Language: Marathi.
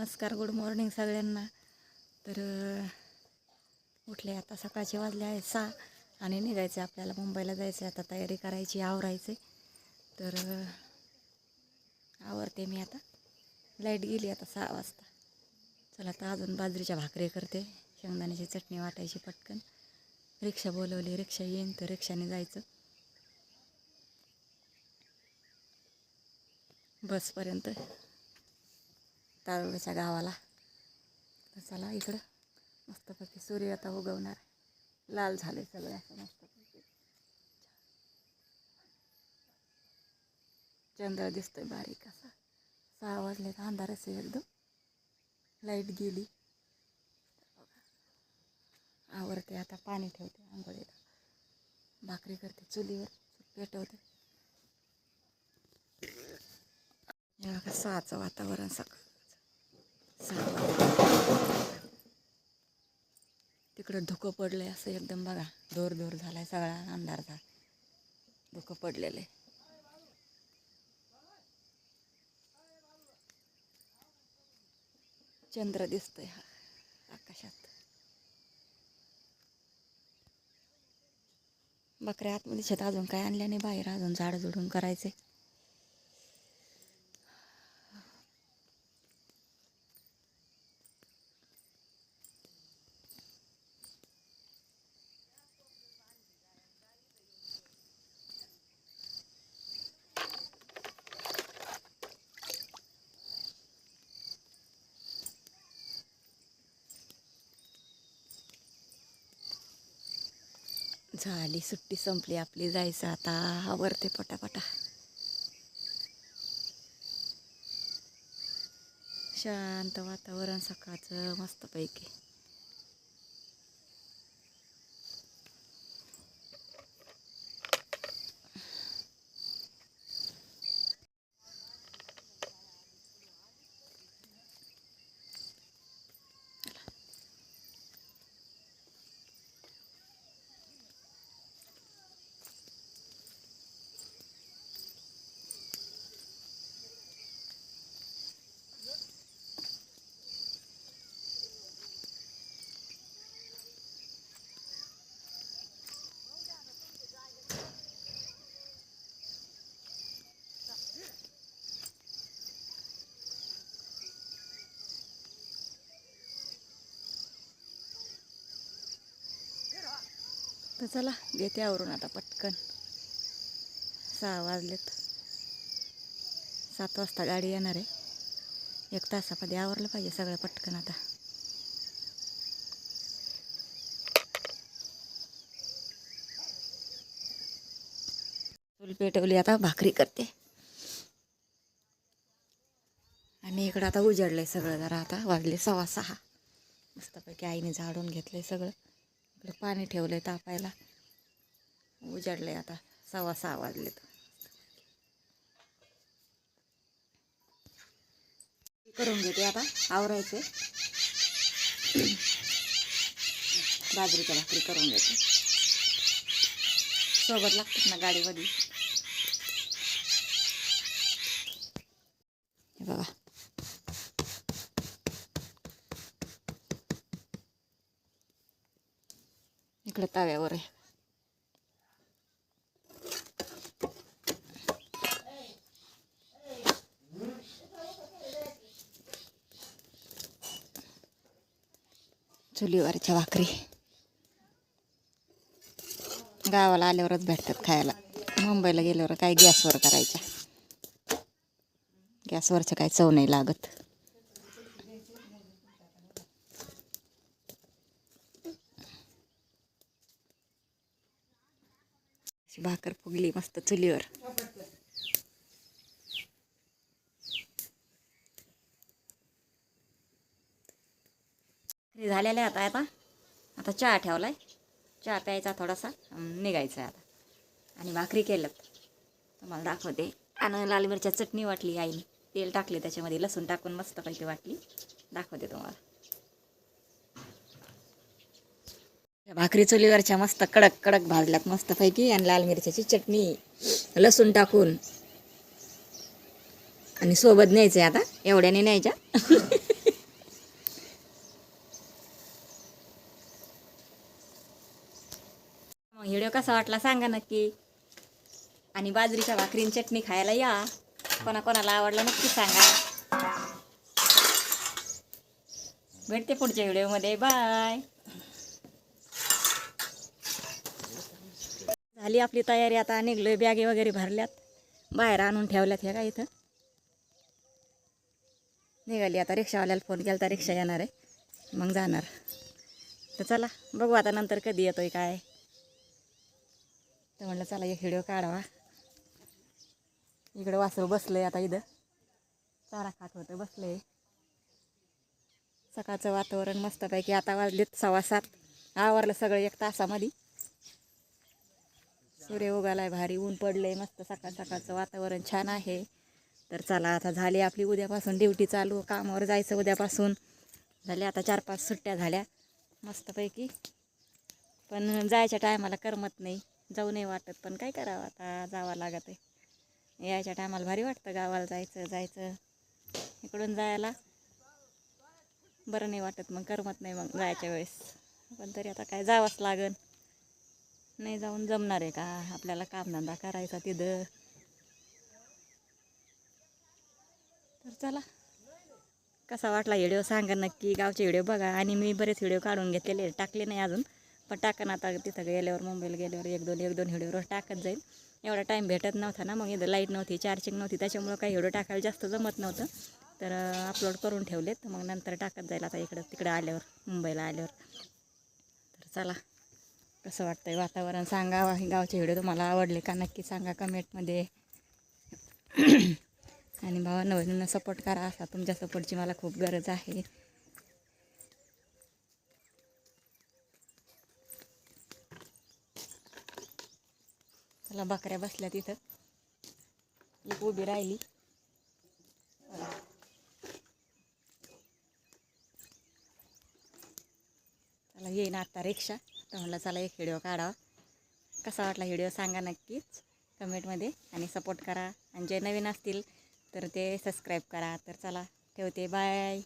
नमस्कार गुड मॉर्निंग सगळ्यांना. तर उठले आता सकाळचे वाजले आहे सहा आणि निघायचं आपल्याला मुंबईला जायचं आता तयारी करायची आवरायचे तर आवरते मी आता. लाइट गेली आता सहा वाजता. चला आता अजून बाजरीच्या भाकरी करते. शेंगदाण्याची चटणी वाटायची पटकन. रिक्षा बोलवली रिक्षा येईन तर रिक्षाने जायचं. बसपर्यंत. तारुड्याच्या गावाला. तर चला इकडं मस्तपैकी सूर्य आता उगवणार. लाल झाले सगळे असं मस्तपैकी. चंद्र दिसतोय बारीक असा. सहा वाजले तर अंधारच आहे एकदम. लाइट गेली. आवरते आता पाणी ठेवते आंघोळीला. भाकरी करते चुलीवर पेटवते. सहाचं वातावरण सकाळ तिकडं धुकं पडलंय असं एकदम बघा. दोर दोर झालाय सगळा अंधार झाला धुकं पडलेलं आहे चंद्र दिसतोय हा आकाशात. बकऱ्या आतमध्ये शेत अजून काय आणल्या नाही बाहेर. अजून झाड जुडून करायचे झाली सुट्टी संपली आपली जायचं आता. आवरते पटापटा. शांत वातावरण सकाळचं मस्तपैकी. तर चला घेते आवरून आता पटकन. सहा वाजलेत. सात वाजता गाडी येणार आहे. एक तासामध्ये आवरलं पाहिजे सगळं पटकन आता. चूल पेटवली आता भाकरी करते. आणि इकडं आता उजाडलं आहे सगळं जरा आता वाजले सव्वा सहा. मस्तपैकी आईने झाडून घेतलं आहे सगळं. इकडं पाणी ठेवलं आहे तापायला. उजाडलं आहे आता सव्वा सहा वाजलेत. करून घेते आता आवरायचे. बाजरीच्या भाकरी करून घेते. सोबत लागतात ना गाडीमध्ये हे बघा इकडे तव्यावर आहे चुलीवरच्या भाकरी. गावाला आल्यावरच भेटतात खायला. मुंबईला गेल्यावर काय गॅसवर करायच्या? गॅसवरच्या काय चव नाही लागत. अशी भाकर फुगली मस्त चुलीवर. हे झालेलं आहे आता आता आता चहा ठेवला आहे चहा प्यायचा थोडासा निघायचा आहे आता. आणि भाकरी केलं तुम्हाला दाखवते. आणि लाल मिरच्या चटणी वाटली आईने. तेल टाकले त्याच्यामध्ये लसूण टाकून मस्त पैकी वाटली. दाखवते तुम्हाला. भाकरी चुलीवरच्या मस्त कडक कडक भाजल्यात मस्तपैकी आणि लाल मिरच्याची चटणी लसूण टाकून. आणि सोबत न्यायचं आता एवढ्याने न्यायच्या. मग व्हिडिओ कसा वाटला सांगा नक्की. आणि बाजरीच्या भाकरीन चटणी खायला या. कोणाकोणाला आवडलं नक्की सांगा. भेटते पुढच्या व्हिडिओमध्ये. बाय. झाली आपली तयारी आता निघलोय बॅगे वगैरे भरल्यात. बाहेर आणून ठेवल्यात ह्या का इथं. निघाली आता रिक्षावाल्याला फोन केला तर रिक्षा येणार आहे. मग जाणार. तर चला बघू आता नंतर कधी येतोय काय. तर म्हणलं चला एक व्हिडिओ काढावा. इकडं वासरू बसलंय आता इथं. चारा खात होतं बसलंय. सकाळचं वातावरण मस्तपैकी आता वाजलेत सव्वा सात. आवरलं सगळं एक तासामध्ये. सूर्य उगालाय भारी ऊन पडलंय मस्त सकाळ सकाळचं वातावरण छान आहे. तर चला आता झाली आपली उद्यापासून ड्युटी चालू कामावर जायचं उद्यापासून. झाले आता चार पाच सुट्ट्या झाल्या मस्तपैकी. पण जायच्या टायमाला करमत नाही जाऊ नाही वाटत पण काय करावं आता जावं लागत आहे यायच्या टायमाला भारी वाटतं गावाला जायचं जायचं. इकडून जायला बरं नाही वाटत मग करमत नाही मग जायच्या वेळेस. पण तरी आता काय जावंच लागन. नाही जाऊन जमणार आहे का? आपल्याला कामधंदा करायचा तिथं. तर चला. कसा वाटला व्हिडिओ? सांगा नक्की. गावचे व्हिडिओ बघा. आणि मी बरेच व्हिडिओ काढून घेतलेले टाकले नाही अजून. पण टाकन आता तिथं गेल्यावर मुंबईला गेल्यावर एक दोन एक दोन व्हिडिओ रोज टाकत जाईल. एवढा टाईम भेटत नव्हता ना. मग इथं लाइट नव्हती चार्जिंग नव्हती. त्याच्यामुळं काही व्हिडिओ टाकायला जास्त जमत नव्हतं. तर अपलोड करून ठेवलेत. मग नंतर टाकत जाईल आता इकडं तिकडं आल्यावर मुंबईला आल्यावर. तर चला. कसं वाटतंय वातावरण? सांगा गावचे व्हिडिओ तुम्हाला आवडले का? नक्की सांगा कमेंटमध्ये. आणि भावा बहिणींना सपोर्ट करा असा. तुमच्या सपोर्टची मला खूप गरज आहे. चला बकऱ्या बसल्या तिथं. एक उभी राहिली. चला येईन आता रिक्षा. तर म्हटलं चला एक व्हिडिओ काढावा कसा वाटला व्हिडिओ सांगा नक्कीच. कमेंटमध्ये आणि सपोर्ट करा. आणि जे नवीन असतील तर ते सबस्क्राईब करा. तर चला ठेवते. बाय.